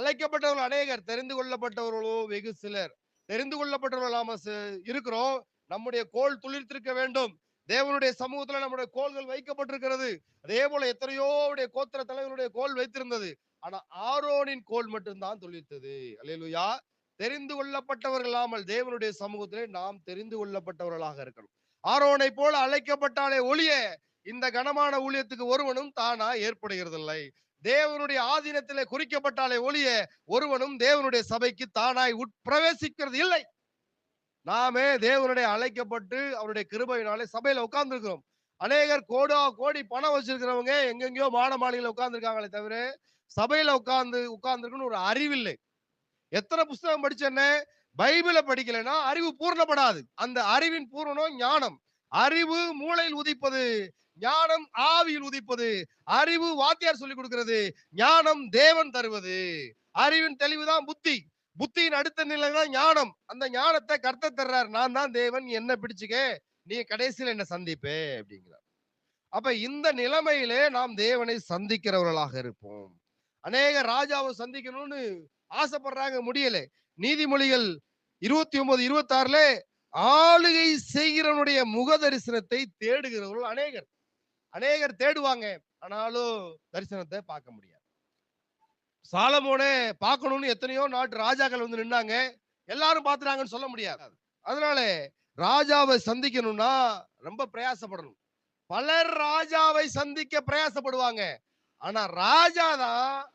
அழைக்கப்பட்டவர்கள் அநேகர் தெரிந்து கொள்ளப்பட்டவர்களோ வெகு சிலர். தெரிந்து கொள்ளப்பட்டவர்கள் நாம இருக்கிறோம். நம்முடைய கோல் துளிர்த்திருக்க வேண்டும். தேவனுடைய சமூகத்துல நம்முடைய கோள்கள் வைக்கப்பட்டிருக்கிறது. அதே போல எத்தனையோ உடைய கோத்திர தலைவருடைய கோல் வைத்திருந்தது. ஆனா ஆரோனின் கோல் மட்டும்தான் துளிர்த்தது. அல்லேலூயா. தெரிந்து கொள்ளப்பட்டவர்கள் இல்லாமல் தேவனுடைய சமூகத்திலே நாம் தெரிந்து கொள்ளப்பட்டவர்களாக இருக்கணும். ஆரோனை போல அழைக்கப்பட்டாலே ஒளிய. இந்த கனமான ஊழியத்துக்கு ஒருவனும் தானா ஏற்படுகிறதில்லை. தேவனுடைய ஆதீனத்திலே குறிக்கப்பட்டாலே ஒளிய ஒருவனும் தேவனுடைய சபைக்கு தானாய் உட்பிரவேசிக்கிறது இல்லை. நாமே தேவனுடைய அழைக்கப்பட்டு அவருடைய கிருபையினாலே சபையில உட்கார்ந்துருக்கிறோம். அநேகர் கோடா கோடி பணம் வச்சிருக்கிறவங்க எங்கெங்கயோ மாட மாளிகையில உட்கார்ந்துருக்காங்களே தவிர சபையில உட்கார்ந்து உட்கார்ந்துருக்குன்னு ஒரு அறிவில்லை. எத்தனை புஸ்தகம் படிச்சேன்னு பைபிளை படிக்கலைன்னா அறிவு பூர்ணப்படாது. அந்த அறிவின் பூரணம் ஞானம். அறிவு மூளையில் உதிப்பது ஞானம் ஆவியில் உதிப்பது. அறிவு வாத்தியார் சொல்லிக் கொடுக்கிறது. ஞானம் தேவன் தருவது. அறிவின் தெளிவுதான் புத்தி. புத்தியின் அடுத்த நிலை தான் ஞானம். அந்த ஞானத்தை கர்த்த தர்றார். நான் தான் தேவன் என்ன பிடிச்சுக்க. நீ கடைசியில் என்ன சந்திப்பே அப்படிங்கிறார். அப்ப இந்த நிலைமையிலே நாம் தேவனை சந்திக்கிறவர்களாக இருப்போம். அநேக ராஜாவை சந்திக்கணும்னு ஆசைப்படுறாங்க முடியல. நீதிமொழிகள் இருபத்தி ஒன்பது இருபத்தி ஆறுல ஆளுகை செய்கிறவனுடைய முக தரிசனத்தை தேடுகிறவர்கள் அநேகர். அநேகர் தேடுவாங்க. ஆனாலும் தரிசனத்தை பார்க்க முடியாது. சாலமோனே பார்க்கணும்னு எத்தனையோ நாட்டு ராஜாக்கள் வந்து நின்னாங்க. எல்லாரும் பார்த்துட்டாங்கன்னு சொல்ல முடியாது. அதனால ராஜாவை சந்திக்கணும்னா ரொம்ப பிரயாசப்படணும். பலர் ராஜாவை சந்திக்க பிரயாசப்படுவாங்க. ஆனா ராஜா தான்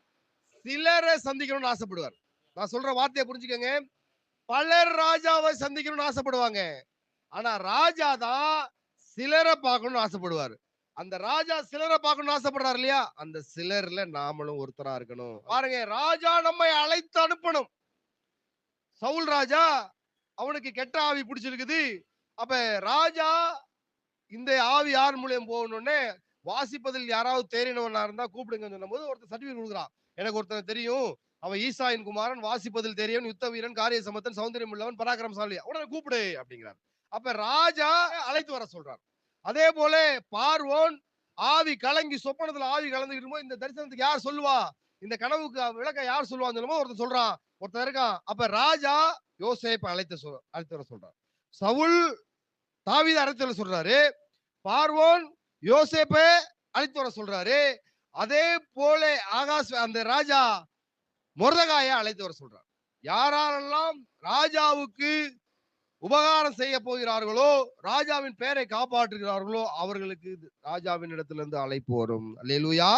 சிலரை சந்திக்கணும்னு ஆசைப்படுவார். நான் சொல்ற வார்த்தையை புரிஞ்சுக்கோங்க. பலர் ராஜாவை சந்திக்கணும்னு ஆசைப்படுவாங்க. ஆனா ராஜா தான் சிலரை பார்க்கணும்னு ஆசைப்படுவார். அந்த ராஜா சிலரை பார்க்கணும்னு ஆசைப்படுறாரு இல்லையா? அந்த சிலர்ல நாமளும் ஒருத்தரா இருக்கணும். பாருங்க ராஜா நம்மை அழைத்து அனுப்பணும். சவுல் ராஜா அவனுக்கு கெட்ட ஆவி பிடிச்சிருக்குது. அப்ப ராஜா இந்த ஆவி யார் மூலியம் போகணும்னு வாசிப்பதில் யாராவது தேறினவனா இருந்தா கூப்பிடுங்கன்னு சொன்னபோது ஒருத்தர் சர்டிபிகேட் கொடுக்குறான். எனக்கு ஒருத்தன் தெரியும். அவன் ஈசாயின் குமாரன் வாசிப்பதில் தெரியும் யுத்த வீரன் காரிய சமத்தன் சௌந்தரியம் உள்ளவன் பராக்கிரமசாலி. உடனே கூப்பிடு அப்படிங்கிறார். அப்ப ராஜா அழைத்து வர சொல்றார். அதே போல பார்வோன் ஆவி கலங்கி சொப்பனத்துல ஆவி கலந்துக்கிட்டு இந்த தரிசனத்துக்கு யார் சொல்லுவா? இந்த கனவுக்கு விளக்க யார் சொல்லுவான்னு ஒருத்தர் சொல்றான். ஒருத்தர் இருக்கான். அப்ப ராஜா யோசேப்பை அழைத்து சொல் அழைத்து வர சொல்றார் சவுல் தாவித அழைத்து வர சொல்றாரு. பார்வோன் யோசேப்பை அழைத்து வர சொல்றாரு. அதே போல ஆகாஷ் அந்த ராஜா முருதகாய அழைத்து வர சொல்றார் யாரெல்லாம் ராஜாவுக்கு உபகாரம் செய்ய போகிறார்களோ ராஜாவின் பெயரை காப்பாற்றுகிறார்களோ அவர்களுக்கு ராஜாவின் இடத்திலிருந்து அழைப்பு வரும். அல்லேலூயா.